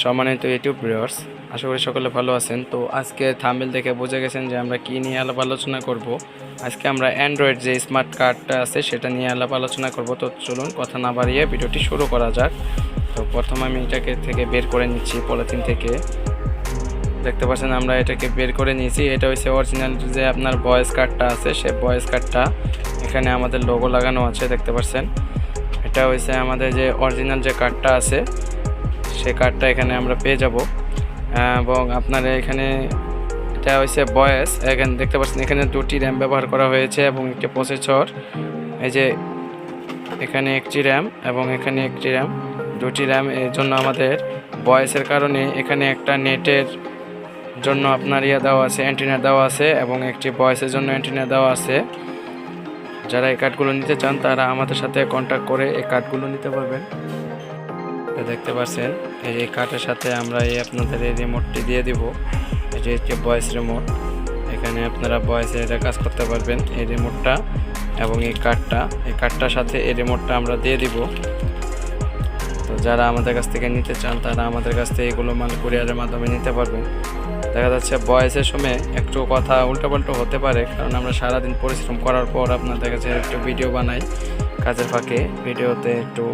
সম্মানিত YouTube viewers আশা করি সকলে ভালো আছেন। তো আজকে থাম্বেল দেখে বুঝে গেছেন যে আমরা কি নিয়ে আলাপ আলোচনা করব। আজকে আমরা অ্যান্ড্রয়েড যে স্মার্ট কার্ডটা আছে, সেটা নিয়ে আলাপ আলোচনা করব। তো চলুন কথা না বাড়িয়ে ভিডিওটি শুরু করা যাক। তো প্রথমে আমি এটাকে থেকে বের করে নিচ্ছি পলিথিন থেকে। দেখতে পাচ্ছেন আমরা এটাকে বের করে নিয়েছি। এটা হচ্ছে অরিজিনাল যে আপনার ভয়েস কার্ডটা আছে, সে ভয়েস কার্ডটা এখানে আমাদের লোগো লাগানো আছে, দেখতে পাচ্ছেন। এটা হচ্ছে আমাদের যে অরিজিনাল যে কার্ডটা আছে সেই কার্ডটা এখানে আমরা পেয়ে যাব। এবং আপনার এখানে এটা হয়েছে বয়েস। এখানে দেখতে পাচ্ছেন, এখানে দুটি র্যাম ব্যবহার করা হয়েছে এবং একটি প্রসেসর। এই যে এখানে একটি র্যাম এবং এখানে একটি র্যাম দুটি র্যাম এর জন্য আমাদের বয়েসের কারণে এখানে একটা নেটের জন্য আপনার ইয়ে দেওয়া আছে অ্যান্টিনা দেওয়া আছে এবং একটি বয়েসের জন্য অ্যান্টিনা দেওয়া আছে। যারা এই কার্ডগুলো নিতে চান, তারা আমাদের সাথে কন্ট্যাক্ট করে এই কার্ডগুলো নিতে পারবেন। দেখতে পাচ্ছেন, এই যে কার্ডের সাথে আমরা এই আপনাদের এই রিমোটটি দিয়ে দিব। যে হচ্ছে ভয়েস রিমোট এখানে আপনারা ভয়েসে এটা কাজ করতে পারবেন, এই রিমোটটা এবং এই কার্ডটা এই কার্ডটার সাথে এই রিমোটটা আমরা দিয়ে দিব। তো যারা আমাদের কাছ থেকে নিতে চান, তারা আমাদের কাছ থেকে এগুলো মাল কুরিয়ারের মাধ্যমে নিতে পারবেন। দেখা যাচ্ছে বয়সের সময় একটু কথা উল্টোপাল্টো হতে পারে, কারণ আমরা সারাদিন পরিশ্রম করার পর আপনাদের কাছে একটু ভিডিও বানাই। কাজের ফাঁকে ভিডিওতে একটু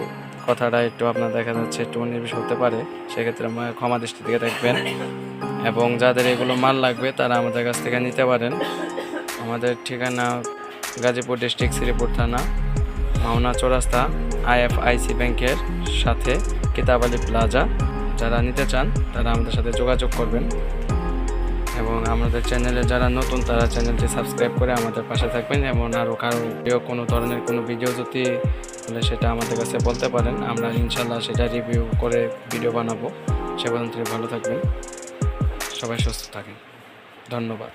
কথাটা একটু আপনার দেখা যাচ্ছে একটু নির্বিষ হতে পারে, সেক্ষেত্রে ক্ষমা দৃষ্টি থেকে দেখবেন। এবং যাদের এগুলো মাল লাগবে, তারা আমাদের কাছ থেকে নিতে পারেন। আমাদের ঠিকানা গাজীপুর ডিস্ট্রিক্ট শ্রীপুর থানা, মাওনা চৌরাস্তা, আইএফআইসি ব্যাংকের সাথে কিতাব আলী প্লাজা। যারা নিতে চান, তারা আমাদের সাথে যোগাযোগ করবেন। এবং আমাদের চ্যানেলে যারা নতুন, তারা চ্যানেলটি সাবস্ক্রাইব করে আমাদের পাশে থাকবেন। এবং আরও কারও কোনো ধরনের কোনো ভিডিও যদি হলে সেটা আমাদের কাছে বলতে পারেন। আমরা ইনশাল্লাহ সেটা রিভিউ করে ভিডিও বানাবো। সে পর্যন্ত ভালো থাকবেন। সবাই সুস্থ থাকেন। ধন্যবাদ।